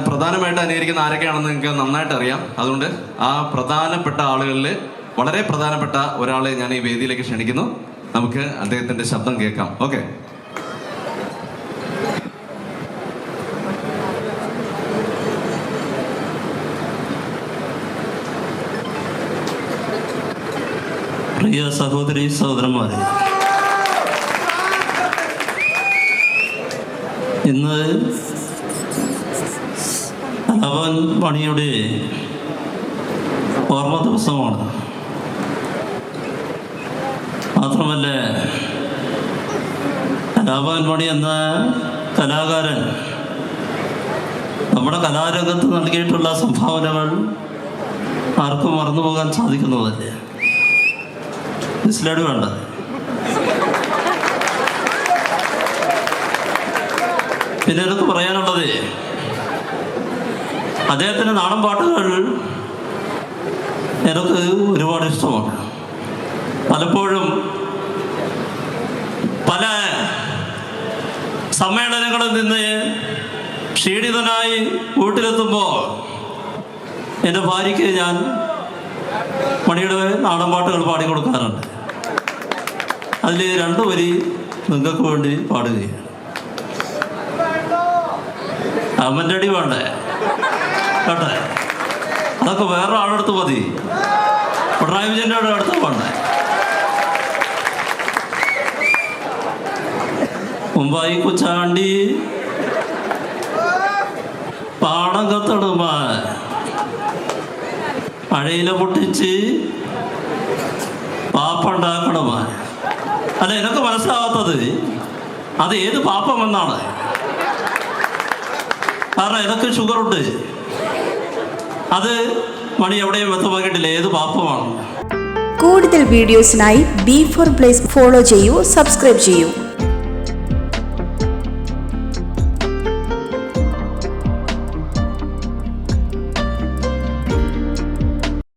പ്രധാനമായിട്ട് അനുകരിക്കുന്ന ആരൊക്കെയാണെന്ന് നിങ്ങൾക്ക് നന്നായിട്ട് അറിയാം. അതുകൊണ്ട് ആ പ്രധാനപ്പെട്ട ആളുകളിൽ വളരെ പ്രധാനപ്പെട്ട ഒരാളെ ഞാൻ ഈ വേദിയിലേക്ക് ക്ഷണിക്കുന്നു. നമുക്ക് അദ്ദേഹത്തിന്റെ ശബ്ദം കേൾക്കാം. ഓക്കെ. പ്രിയ സഹോദരി സഹോദരന്മാരെ ഇന്ന് അവൻ പണിയുടെ ഓർമ്മ ദിവസമാണ്. മാത്രമല്ല കലാഭവൻ മണി എന്ന കലാകാരൻ നമ്മുടെ കലാരംഗത്ത് നൽകിയിട്ടുള്ള സംഭാവനകൾ ആർക്കും മറന്നുപോകാൻ സാധിക്കുന്നതല്ലേ? സ്ലൈഡ് വേണ്ട പിന്നെ എനിക്ക് പറയാനുള്ളത് അദ്ദേഹത്തിന്റെ നാടൻ പാട്ടുകൾ എനിക്ക് ഒരുപാട് ഇഷ്ടമാണ്. പലപ്പോഴും പല സമ്മേളനങ്ങളിൽ നിന്ന് ക്ഷീണിതനായി വീട്ടിലെത്തുമ്പോൾ എന്റെ ഭാര്യയ്ക്ക് ഞാൻ മണിയുടെ നാടൻ പാട്ടുകൾ പാടിക്കൊടുക്കാറുണ്ട്. അതിൽ രണ്ട് വരി നിങ്ങൾക്ക് വേണ്ടി പാടുകയാണ്. അമ്മന്റെ അടി വേണ്ടേ? കേട്ടെ അതൊക്കെ വേറെ ആളെടുത്ത് മതി. പിണറായി വിജയന്റെ അടുത്ത് പോണേ മുമ്പായി കുച്ചാണ്ടി. പാടം കത്തടുമാ പഴയില പൊട്ടിച്ച് പാപ്പുണ്ടാക്കണമാ അല്ല ഇതൊക്കെ മനസ്സിലാവാത്തത് അത് ഏത് പാപ്പം എന്നാണ് കാരണം ഇതൊക്കെ ഷുഗറുണ്ട്. അത് മണി എവിടെയും വ്യക്തമാക്കിയിട്ടില്ല ഏത് പാപ്പമാണ് കൂടുതൽ വീഡിയോസിനായി ബി ഫോർ പ്ലേസ് ഫോളോ ചെയ്യൂ സബ്സ്ക്രൈബ് ചെയ്യൂ.